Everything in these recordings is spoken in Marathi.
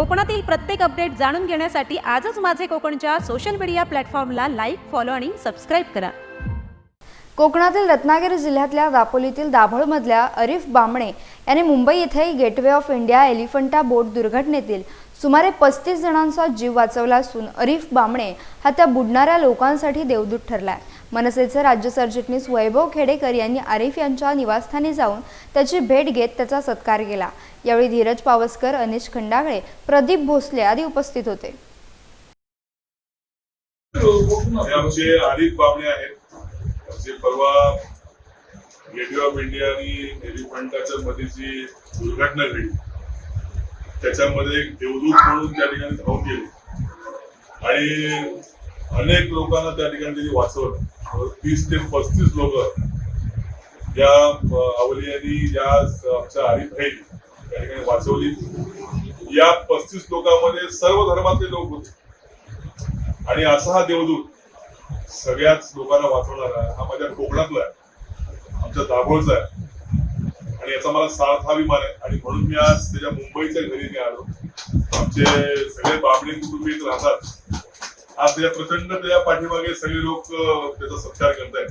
कोकणातील प्रत्येक अपडेट जाणून घेण्यासाठी आजच माझे कोकणच्या सोशल मीडिया प्लॅटफॉर्मला लाईक फॉलो आणि सबस्क्राईब करा. कोकणातील रत्नागिरी जिल्ह्यातल्या दापोलीतील दाभोळमधल्या अरिफ बामणे यांनी मुंबई येथे Gateway of India Elephanta boat दुर्घटनेतील सुमारे पस्तीस जणांचा जीव वाचवला असून अरिफ बामणे हा त्या बुडणाऱ्या लोकांसाठी देवदूत ठरला आहे मनसेचे राज्य सरचिटणीस वैभव खेडेकर यांनी आरिफ यांच्या निवासस्थानी जाऊन त्याची भेट घेत त्याचा सत्कार केला. यावेळी धीरज पावसकर अनिश खंडागळे प्रदीप भोसले आदी उपस्थित होते. आमचे आरिफ बाबणे आहेत. जे परवा गेटवे ऑफ इंडिया आणि एलिफंटाच्या मध्ये जी दुर्घटना घडली त्याच्यामध्ये एक देवदूत म्हणून त्या ठिकाणी धावून गेले. आणि अनेक लोकांना त्या ठिकाणी त्यांनी वाचवलं. तीस ते पस्तीस लोक या अवली यांनी या आमच्या आरिफ भाई त्या ठिकाणी वाचवली. या पस्तीस लोकांमध्ये सर्व धर्मातले लोक होते. आणि असा हा देवदूत सगळ्याच लोकांना वाचवणारा हा माझ्या कोकणातला आहे. आमच्या दाभोळचा आहे. आणि याचा मला सार्थ अभिमान आहे. आणि म्हणून मी आज त्याच्या मुंबईच्या घरी मी आलो. आमचे सगळे बाबडे कुटुंबी राहतात. आज त्याच्या प्रचंड त्याच्या पाठीमागे सगळे लोक त्याचा सत्कार करतायत.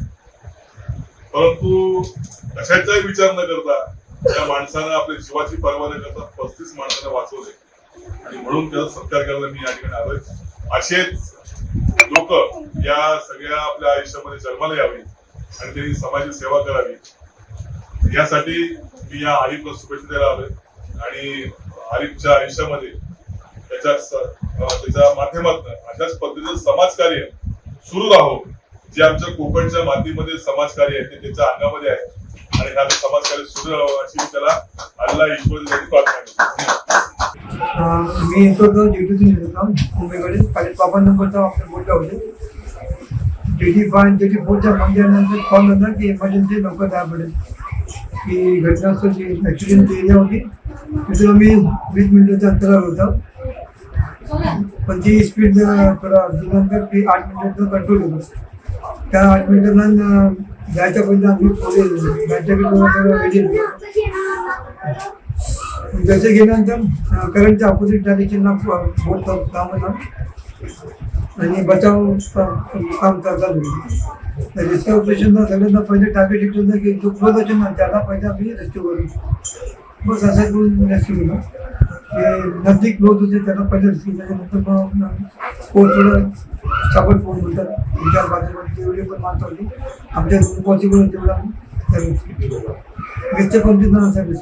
परंतु कशाचाही विचार न करता त्या माणसानं आपल्या जीवाची पर्वा न करता पस्तीस माणसांना वाचवले आणि म्हणून त्याचा सत्कार करायला मी या ठिकाणी आलोय. असेच लोक या सगळ्या आपल्या आयुष्यामध्ये जन्माला यावी आणि त्यांनी समाजाची सेवा करावी. यासाठी मी या आरिफला शुभेच्छा द्यायला आलोय. आणि आरिफच्या आयुष्यामध्ये त्याच्या त्याच्या माध्यमातून अशाच पद्धतीचं समाजकार्य सुरू राहो. जे आमच्या कोकणच्या मातीमध्ये समाजकार्य आहे ते त्याच्या अंगामध्ये आहे. आणि हा समाजकार्य सुरू राहावं अशी त्याला अल्ला ईश्वर प्रार्थना मी येतो ड्युटीतून येत मुंबईकडे बाबा नंबरचा बोलला होते ड्युटी ड्युटी फोरच्या मंदिरानंतर कॉल होता की इमर्जन्सी लवकर जायला पडेल की घटनास्थळची ॲक्सिडेंट एरिया होती. तिथून आम्ही वीस मिनिटाच्या अंतरावर होतो. पण ती स्पीड थोडा दिल्यानंतर ती आठ मिनिटात कंट्रोल होतं. त्या आठ मिनिटांना जायच्या पहिले आम्ही पुढे जायच्या रेडी जसे गेल्यानंतर करंटच्या ऑपोजिट डायरेक्शनला बोट काम होता आणि बचाव काम करतात रेस्क्यू ऑपरेशनला सगळ्यांना पहिले टार्गेट इट होतं की जो क्लोज असेल ना त्याला पहिले आम्ही रेस्क्यू करू. बस असं करून रेस्क्यू केलं. नजदीक लोक होते त्यांना पहिले त्याच्यानंतर मग पोहोचवलं साबण पोहोच होतात विचार बाजूबाजू जेवढे पण माणसं होते आमच्या पॉसिबल तेवढा सर्विस वीस ते पंचवीस जणांचा सर्विस